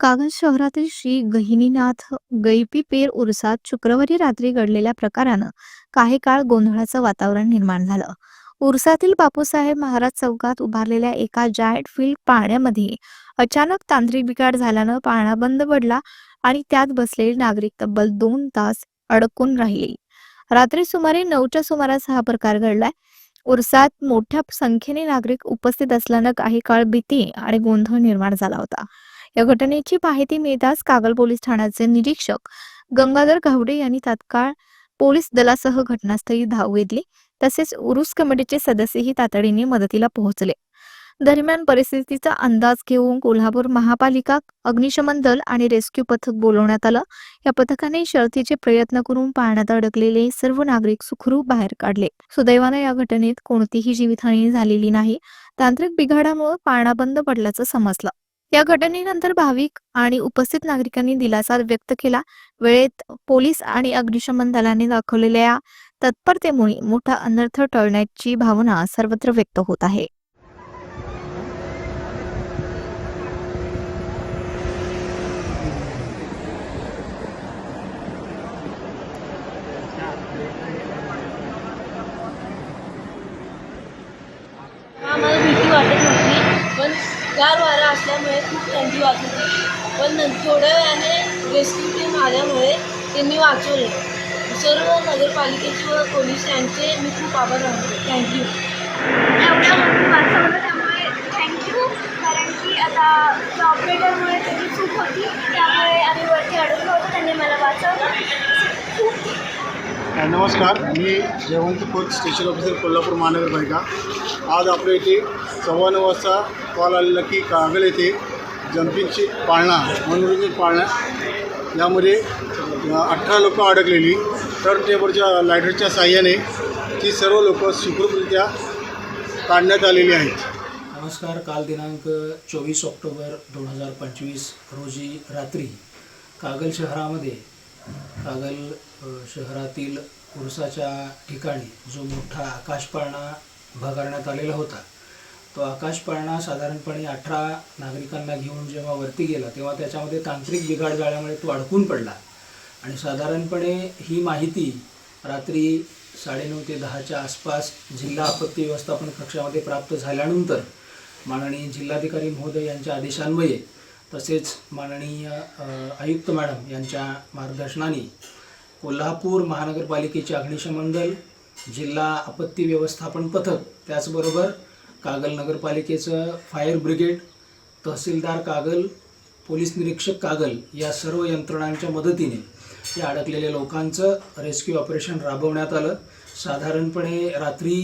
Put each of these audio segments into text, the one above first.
कागल शहरातील श्री गहिनीनाथ गैपी पेर उरसात शुक्रवारी रात्री घडलेल्या प्रकारानं काही काळ गोंधळाचं वातावरण निर्माण झालं. उरसातील बापूसाहेब महाराज चौकात उभारलेल्या एका जायट फील्ड पाण्यामध्ये अचानक तांत्रिक बिघाड झाल्यानं पाळणा बंद पडला आणि त्यात बसलेले नागरिक तब्बल दोन तास अडकून राहिले. रात्री सुमारे नऊच्या सुमारास हा प्रकार घडलाय. उरसात मोठ्या संख्येने नागरिक उपस्थित असल्यानं काही काळ भीती आणि गोंधळ निर्माण झाला होता. या घटनेची माहिती मिळताच कागल पोलीस ठाण्याचे निरीक्षक गंगाधर गावडे यांनी तात्काळ पोलीस दलासह घटनास्थळी धाव घेतली. तसेच उरुस कमिटीचे सदस्यही तातडीने मदतीला पोहोचले. दरम्यान परिस्थितीचा अंदाज घेऊन कोल्हापूर महापालिका अग्निशमन दल आणि रेस्क्यू पथक बोलवण्यात आलं. या पथकाने शर्थीचे प्रयत्न करून पाण्यात अडकलेले सर्व नागरिक सुखरूप बाहेर काढले. सुदैवाने या घटनेत कोणतीही जीवितहानी झालेली नाही. तांत्रिक बिघाडामुळे पाळणा बंद पडल्याचं समजलं. या घटनेनंतर भाविक आणि उपस्थित नागरिकांनी दिलासा व्यक्त केला. वेळेत पोलीस आणि अग्निशमन दलाने दाखवलेल्या तत्परतेमुळे मोठा अनर्थ टळण्याची भावना सर्वत्र व्यक्त होत आहे. आम्हाला भीती वाटत नव्हती पण गार वारा असल्यामुळे खूप थंडी वाटत होती. पण नंतर थोड्या वेळाने रेस्क्यू टीम आल्यामुळे त्यांनी वाचवले. सर्व नगरपालिकेचे व पोलीस यांचे मी खूप आभार मानतो. थँक्यू एवढ्या मोठी वाचवलं त्यामुळे थँक्यू कारण की आता त्या ऑपरेटरमुळे त्याची चूक होती त्यामुळे आम्ही वरती अडकलो होतो त्यांनी मला वाचवलं खूप नमस्कार. मी जयवंत खोत स्टेशन ऑफिसर कोल्हापूर महानगरपालिका आज आपल्या इथे सव्वा नऊ वाजता कॉल आलेला की कागल येथे जम्पिंगची पाळणा मनोरंजन पाळणा यामध्ये अठरा लोकं अडकलेली. टर्न टेबलच्या लायटरच्या साह्याने ती सर्व लोकं सुखरूपरित्या काढण्यात आलेली आहेत. नमस्कार. काल दिनांक चोवीस ऑक्टोबर दोन हजार पंचवीस रोजी रात्री कागल शहरामध्ये कागल शहरातील उरसाच्या ठिकाणी जो मोठा आकाशपाळणा उभा आलेला होता तो आकाशपाळणा साधारणपणे अठरा नागरिकांना घेऊन जेव्हा वरती गेला तेव्हा त्याच्यामध्ये तांत्रिक बिघाड झाल्यामुळे तो अडकून पडला. आणि साधारणपणे ही माहिती रात्री साडेनऊ ते दहाच्या आसपास जिल्हा आपत्ती व्यवस्थापन कक्षामध्ये प्राप्त झाल्यानंतर माननीय जिल्हाधिकारी महोदय यांच्या आदेशान्वये तसेच माननीय आयुक्त मॅडम यांच्या मार्गदर्शनाने कोल्हापूर महानगरपालिकेचे अग्निशमन दल जिल्हा आपत्ती व्यवस्थापन पथक त्याचबरोबर कागल नगरपालिकेचं फायर ब्रिगेड तहसीलदार कागल पोलीस निरीक्षक कागल या सर्व यंत्रणांच्या मदतीने या अडकलेल्या लोकांचं रेस्क्यू ऑपरेशन राबवण्यात आलं. साधारणपणे रात्री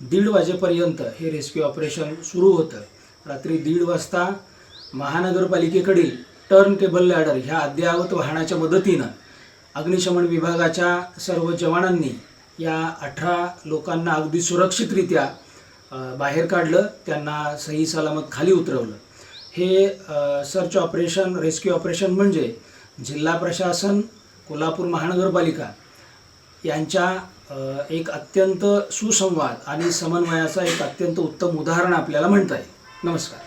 दीड वाजेपर्यंत हे रेस्क्यू ऑपरेशन सुरू होतं. रात्री दीड वाजता महानगरपालिकेकडील टर्न टेबल लॅडर ह्या अद्ययावत वाहनाच्या मदतीनं अग्निशमन विभागाच्या सर्व जवानांनी या अठरा लोकांना अगदी सुरक्षितरित्या बाहेर काढलं त्यांना सही सलामत खाली उतरवलं. हे सर्च ऑपरेशन रेस्क्यू ऑपरेशन म्हणजे जिल्हा प्रशासन कोल्हापूर महानगरपालिका यांच्या एक अत्यंत सुसंवाद आणि समन्वयाचा एक अत्यंत उत्तम उदाहरण आपल्याला म्हणता येईल. नमस्कार.